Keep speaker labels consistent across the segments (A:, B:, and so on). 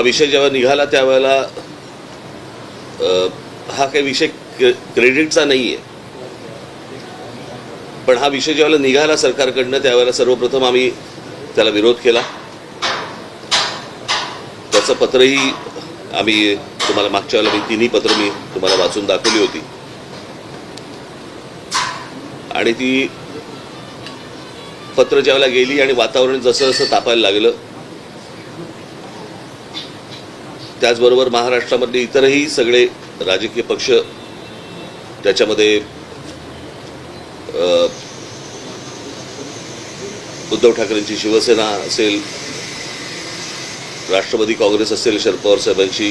A: हा विषय जेव्हा निघाला त्यावेळेला हा काही विषय क्रेडिटचा नाही आहे पण हा विषय ज्यावेळेला निघाला सरकारकडनं त्यावेळेला सर्वप्रथम आम्ही त्याला विरोध केला. त्याचं पत्रही आम्ही तुम्हाला मागच्या वेळेला मी तिन्ही पत्र मी तुम्हाला वाचून दाखवली होती. आणि ती पत्र ज्यावेळेला गेली आणि वातावरण जसं जसं तापायला लागलं त्याचबरोबर महाराष्ट्रामधले इतरही सगळे राजकीय पक्ष त्याच्यामध्ये उद्धव ठाकरेंची शिवसेना असेल राष्ट्रवादी काँग्रेस असेल शरद पवार साहेबांची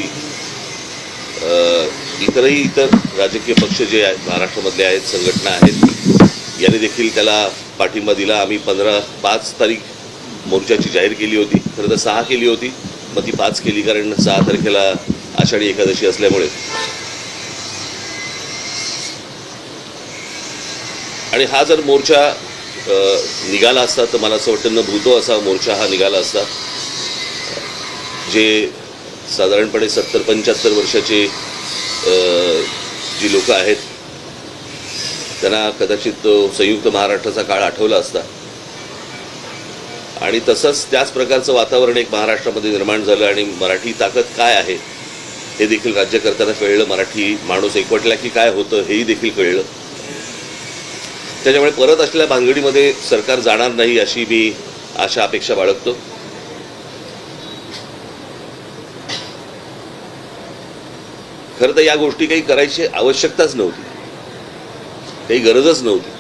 A: इतरही इतर राजकीय पक्ष जे आहेत महाराष्ट्रामधले आहेत संघटना आहेत यांनी देखील त्याला पाठिंबा दिला. आम्ही पंधरा पाच तारीख मोर्चाची जाहीर केली होती. खरं तर सहा केली होती. गणपती ती पाच केली कारण सहा तारखेला आषाढी एकादशी असल्यामुळे. आणि हा जर मोर्चा निघाला असता तर मला असं वाटतं न भूतो असा मोर्चा हा निघाला असता. जे साधारणपणे सत्तर पंच्याहत्तर वर्षाचे जी लोक आहेत त्यांना कदाचित तो संयुक्त महाराष्ट्राचा काळ आठवला असता. आणि तसंच त्याच प्रकारचं वातावरण एक महाराष्ट्रामध्ये निर्माण झालं आणि मराठी ताकद काय आहे हे देखील राज्यकर्त्यांना कळलं. मराठी माणूस एकवटला की काय होतं हेही देखील कळलं. त्याच्यामुळे परत असलेल्या भानगडीमध्ये सरकार जाणार नाही अशी मी आशा अपेक्षा बाळगतो. खरं तर या गोष्टी काही करायची आवश्यकताच नव्हती. काही गरजच नव्हती.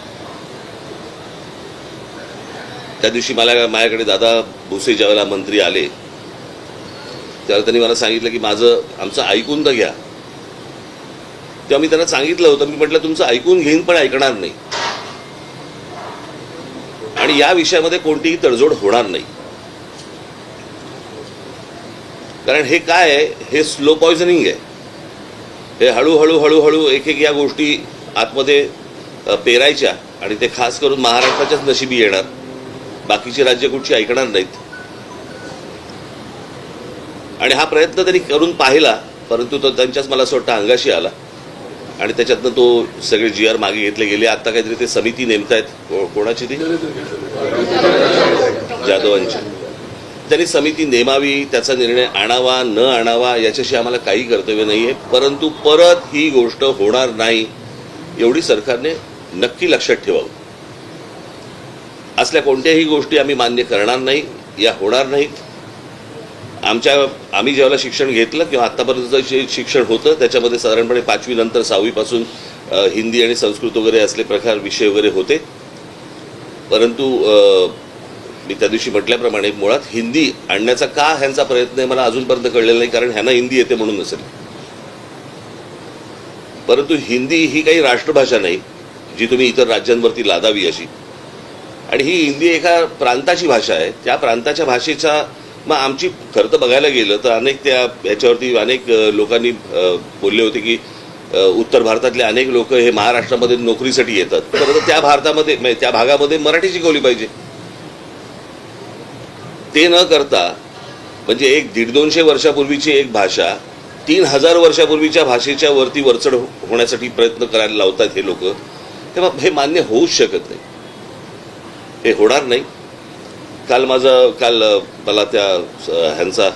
A: त्या दिवशी मला माझ्याकडे दादा भुसे ज्यावेळेला मंत्री आले त्यावेळेला त्यांनी मला सांगितलं की माझं आमचं ऐकून तर घ्या. तेव्हा मी त्यांना सांगितलं होतं मी म्हटलं तुमचं ऐकून घेईन पण ऐकणार नाही. आणि या विषयामध्ये कोणतीही तडजोड होणार नाही. कारण हे काय आहे? हे स्लो पॉयझनिंग आहे. हे हळूहळू हळूहळू एक एक या गोष्टी आतमध्ये पेरायच्या आणि ते खास करून महाराष्ट्राच्याच नशिबी येणार. बाकीची राज्य कुठची ऐकणार नाहीत. आणि हा प्रयत्न त्यांनी करून पाहिला परंतु तो त्यांच्याच मला असं वाटतं अंगाशी आला. आणि त्याच्यातनं तो सगळे जी आर मागे घेतले गेले. आता काहीतरी ते समिती नेमतायत कोणाची ती? जाधवांची. त्यांनी समिती नेमावी त्याचा निर्णय आणावा न आणावा याच्याशी आम्हाला काही कर्तव्य नाही आहे परंतु परत ही गोष्ट होणार नाही एवढी सरकारने नक्की लक्षात ठेवावं. असल्या कोणत्याही गोष्टी आम्ही मान्य करणार नाही या होणार नाहीत. आमच्या आम्ही ज्यावेळेला शिक्षण घेतलं किंवा आत्तापर्यंतचं जे शिक्षण होतं त्याच्यामध्ये साधारणपणे पाचवीनंतर सहावीपासून हिंदी आणि संस्कृत वगैरे असले प्रकार विषय वगैरे होते. परंतु मी त्या दिवशी म्हटल्याप्रमाणे मुळात हिंदी आणण्याचा का ह्यांचा प्रयत्न आहे मला अजूनपर्यंत कळलेला नाही कारण ह्यांना हिंदी येते म्हणून नसेल. परंतु हिंदी ही काही राष्ट्रभाषा नाही जी तुम्ही इतर राज्यांवरती लादावी अशी. आणि ही हिंदी एका प्रांताची भाषा आहे. त्या प्रांताच्या भाषेचा मग आमची खरं तर बघायला गेलं तर अनेक त्या ह्याच्यावरती अनेक लोकांनी बोलले होते की उत्तर भारतातले अनेक लोक हे महाराष्ट्रामध्ये नोकरीसाठी येतात. तर त्या भारतामध्ये त्या भागामध्ये मराठी शिकवली पाहिजे. ते न करता म्हणजे एक दीड दोनशे वर्षापूर्वीची एक भाषा तीन हजार वर्षापूर्वीच्या भाषेच्या वरती वरचढ हो-, होण्यासाठी प्रयत्न करायला लावतात हे लोक. तेव्हा हे मान्य होऊच शकत नाही. हे होणार नाही. काल माझं काल मला त्या ह्यांचा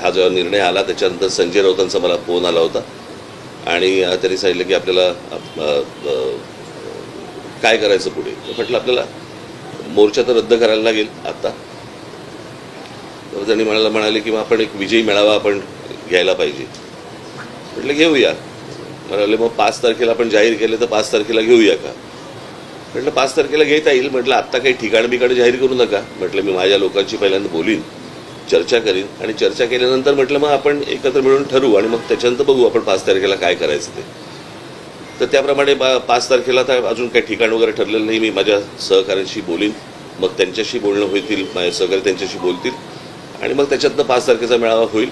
A: हा जो निर्णय आला त्याच्यानंतर संजय राऊतांचा मला फोन आला होता. आणि त्यांनी सांगितलं की आपल्याला काय करायचं पुढे? म्हटलं आपल्याला मोर्चा तर रद्द करायला लागेल आत्ता तर त्यांनी म्हणाला म्हणाले की मग आपण एक विजयी मेळावा आपण घ्यायला पाहिजे. म्हटलं घेऊया. म्हणाले मग पाच तारखेला आपण जाहीर केले तर पाच तारखेला घेऊया का? म्हटलं पाच तारखेला घेता येईल. म्हटलं आत्ता काही ठिकाण बिकाण जाहीर करू नका. म्हटलं मी माझ्या लोकांची पहिल्यांदा बोलीन चर्चा करीन आणि चर्चा केल्यानंतर म्हटलं मग आपण एकत्र मिळून ठरवू आणि मग त्याच्यानंतर बघू आपण पाच तारखेला काय करायचं ते. तर त्याप्रमाणे बा पाच तारखेला तर अजून काही ठिकाण वगैरे ठरलेलं नाही. मी माझ्या सहकाऱ्यांशी बोलीन. मग त्यांच्याशी बोलणं होतील माझे सहकारी त्यांच्याशी बोलतील आणि मग त्याच्यातनं पाच तारखेचा मेळावा होईल.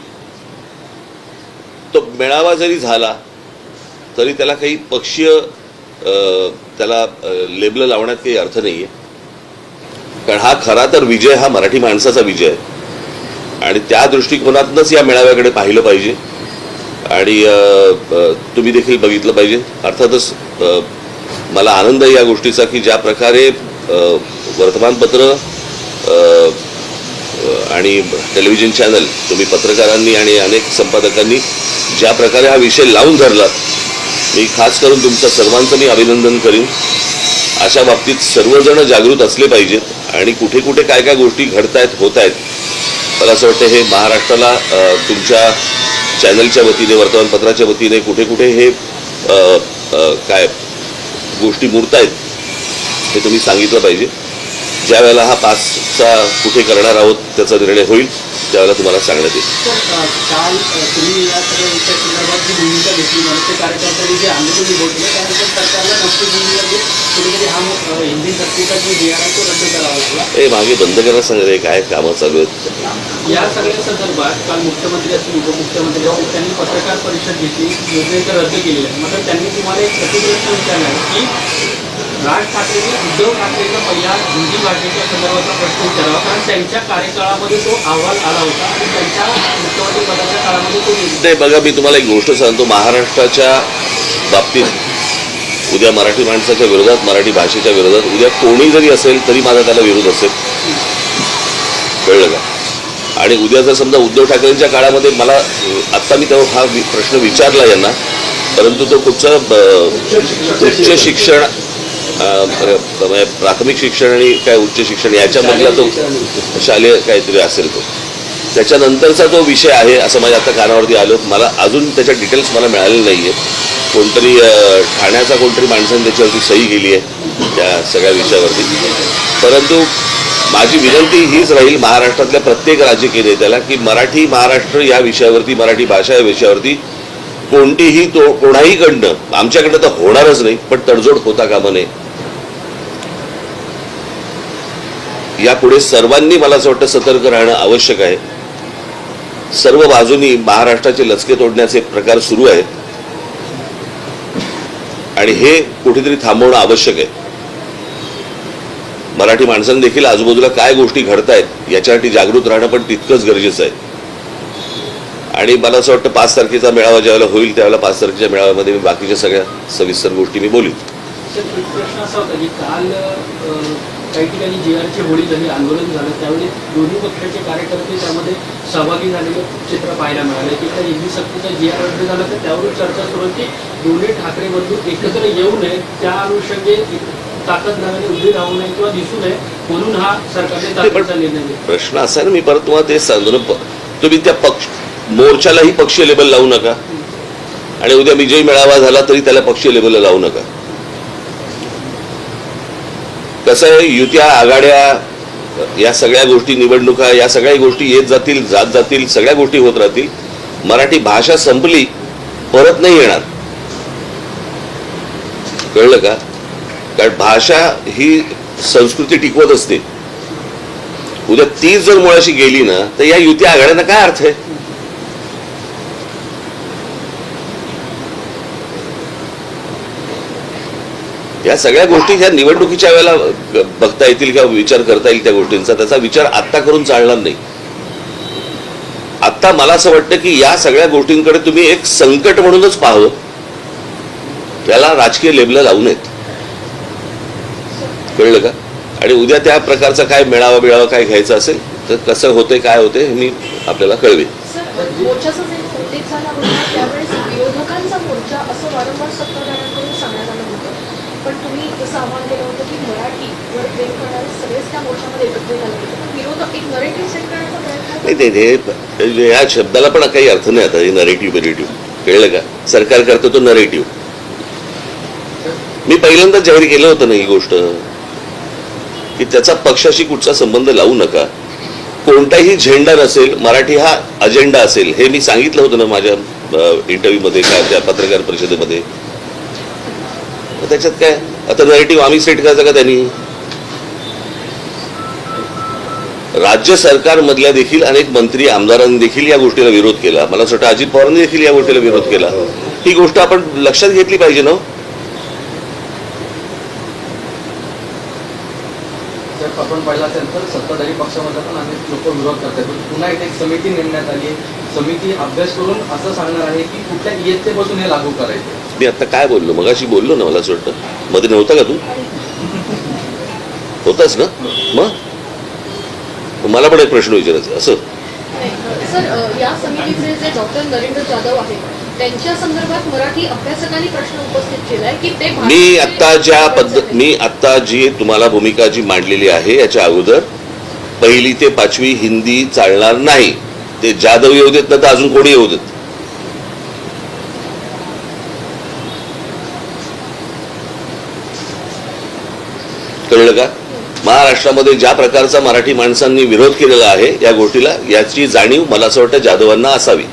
A: तो मेळावा जरी झाला तरी त्याला काही पक्षीय त्याला लेबल लावण्यात काही अर्थ नाही आहे कारण हा खरा तर विजय हा मराठी माणसाचा विजय आहे. आणि त्या दृष्टिकोनातूनच या मेळाव्याकडे पाहिलं पाहिजे. आणि तुम्ही देखील बघितलं पाहिजे. अर्थातच मला आनंद आहे या गोष्टीचा की ज्या प्रकारे वर्तमानपत्र आणि टेलिव्हिजन चॅनल तुम्ही पत्रकारांनी आणि अनेक संपादकांनी ज्या प्रकारे हा विषय लावून धरला मी खास करून तुमचं सर्वांचं मी अभिनंदन करीन. अशा बाबतीत सर्वजण जागृत असले पाहिजेत आणि कुठे कुठे काय काय गोष्टी घडतायत होत आहेत मला असं वाटतं हे महाराष्ट्राला तुमच्या चॅनलच्या वतीने वर्तमानपत्राच्या वतीने कुठे कुठे हे काय गोष्टी मूर्त आहेत हे तुम्ही सांगितलं पाहिजे. ज्या वेळेला हा पासचा कुठे करणार आहोत त्याचा निर्णय होईल त्यावेळेला तुम्हाला सांगण्यात येईल.
B: काल हा
A: मागे बंद करा सांगा रे काय कामं चालू आहेत?
B: या सगळ्या संदर्भात काल मुख्यमंत्री असतील उपमुख्यमंत्री त्यांनी पत्रकार परिषद घेतली योजनेचं रद्द केलेलं आहे. मात्र त्यांनी तुम्हाला एक प्रतिप्रश्न विचारला की राज ठाकरेंनी उद्धव ठाकरेंचा पहिला हिंदी भाषेच्या संदर्भातला प्रश्न विचारावा. कारण त्यांच्या कार्यकाळामध्ये तो अहवाल आला होता आणि त्यांच्या मुख्यमंत्री पदाच्या काळामध्ये तो
A: नाही बघा मी तुम्हाला एक गोष्ट सांगतो. महाराष्ट्राच्या बाबतीत उद्या मराठी माणसाच्या विरोधात मराठी भाषेच्या विरोधात उद्या कोणी जरी असेल तरी माझा त्याला विरोध असेल. कळलं का? आणि उद्या जर समजा उद्धव ठाकरेंच्या काळामध्ये मला आत्ता मी तेव्हा हा प्रश्न विचारला यांना परंतु तो कुठचा उच्च शिक्षण म्हणजे प्राथमिक शिक्षण आणि काय उच्च शिक्षण याच्यामधला तो शालेय काहीतरी असेल तो. त्याच्यानंतरचा जो विषय आहे असं माझ्या आता कानावरती आलो. मला अजून त्याच्या डिटेल्स मला मिळालेले नाही आहे कोणतरी ठाण्याचा कोणतरी माणसाने त्याच्यावरती सही केली आहे त्या सगळ्या विषयावरती. परंतु माझी विनंती हीच राहील महाराष्ट्रातल्या प्रत्येक राजकीय नेत्याला की मराठी महाराष्ट्र या विषयावरती मराठी भाषा या विषयावरती कोणतीही तो कोणाहीकडनं आमच्याकडनं तर होणारच नाही पण तडजोड होता कामा नये. यापुढे सर्वांनी मला असं वाटतं सतर्क राहणं आवश्यक आहे. सर्व बाजूनी महाराष्ट्राचे लचके तोडण्याचे प्रकार सुरू आहेत. आणि हे कुठेतरी थांबवणं आवश्यक आहे. मराठी माणसांनी देखील आजूबाजूला काय गोष्टी घडतायत याच्यासाठी जागृत राहणं पण तितकंच गरजेचं आहे. आणि मला असं वाटतं पाच तारखेचा मेळावा ज्यावेळेला होईल त्यावेळेला पाच तारखेच्या मेळाव्यामध्ये मी बाकीच्या सगळ्या सविस्तर गोष्टी मी बोलीन.
B: तर काही ठिकाणी जी आरची होळी झाली आंदोलन झालं त्यावेळी दोन्ही पक्षाचे कार्यकर्ते त्यामध्ये सहभागी झालेलं चित्र पाहायला मिळालं. की त्या हिंदी सक्तीचा जी आर रद्द झाला तर त्यावरून चर्चा सुरू होती. की दोन्ही ठाकरे बंधू एकत्र येऊ नये त्या अनुषंगे ताकद नव्याने उभी राहू नये किंवा दिसू नये म्हणून हा सरकारने ताकदीचा निर्णय
A: प्रश्न असा आहे ना मी परत तुम्हाला तेच सांगतो ना तुम्ही त्या पक्ष मोर्चालाही पक्षीय लेबल लावू नका. आणि उद्या विजयी मेळावा झाला तरी त्याला पक्षीय लेबल लावू नका. कसं आहे युत्या आघाड्या या सगळ्या गोष्टी निवडणुका या सगळ्या गोष्टी येत जातील जात जातील सगळ्या गोष्टी होत राहतील. मराठी भाषा संपली परत नाही येणार. कळलं का? कारण भाषा ही संस्कृती टिकवत असते. उद्या ती जर मुळाशी गेली ना तर या युती आघाड्यांना काय अर्थ आहे? या सगळ्या गोष्टी ह्या निवडणुकीच्या वेळेला बघता येतील किंवा विचार करता येईल त्या गोष्टींचा त्याचा विचार आत्ता करून चालणार नाही. आत्ता मला असं वाटतं की या सगळ्या गोष्टींकडे तुम्ही एक संकट म्हणूनच पाहावं. त्याला राजकीय लेबल लावू नयेत. कळलं का? आणि उद्या त्या प्रकारचा काय मेळावा बिळावा काय घ्यायचा असेल तर कसं होते काय होते हे मी आपल्याला कळवेन.
C: विरोधकांचा मोर्चा असं वारंवार सत्ताधाऱ्यांकडून सांगण्यात आलं होतं पण तुम्ही जसं आव्हान केलं होतं की मराठीवर प्रेम करणारे सगळेच त्या मोर्चामध्ये एकत्र झाले होते पण विरोधक एक नरेटिव्ह सेट करण्याचा प्रयत्न
A: नाही ते म्हणजे या शब्दाला पण काही अर्थ नाही आता नरेटिव्ह बिरेटिव्ह कळलं का? सरकार करतो तो नरेटिव्ह मी पहिल्यांदा जाहीर केलं होतं ना ही गोष्ट की त्याचा पक्षाशी कुठचा संबंध लावू नका. कोणताही झेंडा नसेल मराठी हा अजेंडा असेल हे मी सांगितलं होतं ना माझ्या इंटरव्ह्यूमध्ये का त्या पत्रकार परिषदेमध्ये. त्याच्यात काय? आता नरेटिव्ह आम्ही सेट करायचा का त्यांनी? राज्य सरकारमधल्या देखील अनेक मंत्री आमदारांनी देखील या गोष्टीला विरोध केला. मला असं वाटतं अजित पवारांनी देखील या गोष्टीला विरोध केला. ही. गोष्ट आपण लक्षात घेतली पाहिजे ना हो.
D: जर आपण पाहिला असेल तर सतत सत्ताधारी पक्षामध्ये पण अनेक लोक विरोध करतात. पण पुन्हा एकदा एक समिती नेमण्यात आली आहे. समिती अभ्यास करून असं सांगणार आहे की कुठल्या इयत्तेपासून हे लागू करायचे
A: मी आता काय बोललो? मगाशी बोललो ना मला असं वाटतं. मध्ये नव्हता का तू? होतास ना? मग मग? मला पण एक प्रश्न विचारायचा असं?
C: नाही, सर या समितीचे जे डॉक्टर नरेंद्र जाधव आहेत त्यांच्या संदर्भात मराठी अभ्यासकांनी प्रश्न उपस्थित केलाय की ते
A: मी आत्ता ज्या पद्धत. मी आत्ता जी तुम्हाला भूमिका जी मांडलेली आहे याच्या अगोदर पहिली ते पाचवी हिंदी चालणार नाही. ते जाधव येऊ देत ना तर अजून कोणी येऊ देत? कळलं का? महाराष्ट्रामध्ये ज्या प्रकारचा मराठी माणसांनी विरोध केलेला आहे या गोष्टीला याची जाणीव मला असं वाटतं जाधवांना असावी.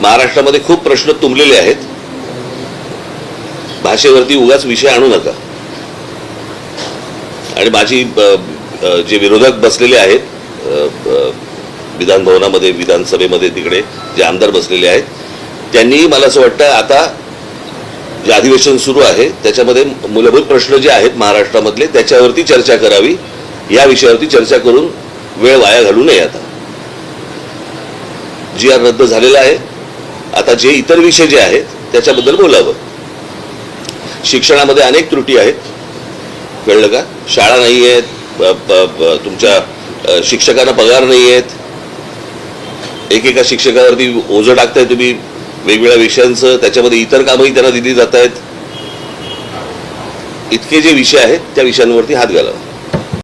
A: महाराष्ट्रामध्ये खूप प्रश्न तुंबलेले आहेत. भाषेवरती उगाच विषय आणू नका. आणि माझी जे विरोधक बसलेले आहेत विधानभवनामध्ये विधान भवनामध्ये विधानसभेमध्ये तिकडे जे आमदार बसलेले आहेत त्यांनी मला असं वाटतं आता जे अधिवेशन सुरू आहे त्याच्यामध्ये मूलभूत प्रश्न जे आहेत महाराष्ट्रामधले त्याच्यावरती चर्चा करावी. या विषयावरती चर्चा करून वेळ वाया घालू नये आता. जी आर रद्द झालेला आहे. आता जे इतर विषय जे आहेत त्याच्याबद्दल बोलावं. शिक्षणामध्ये अनेक त्रुटी आहेत. कळलं का? शाळा नाही आहेत तुमच्या शिक्षकांना पगार नाही आहेत एकेका शिक्षकावरती ओझं टाकताय तुम्ही. वेगवेगळ्या विषयांचं त्याच्यामध्ये इतर कामही त्यांना दिली जात आहेत. इतके जे विषय आहेत त्या विषयांवरती हात घालावा.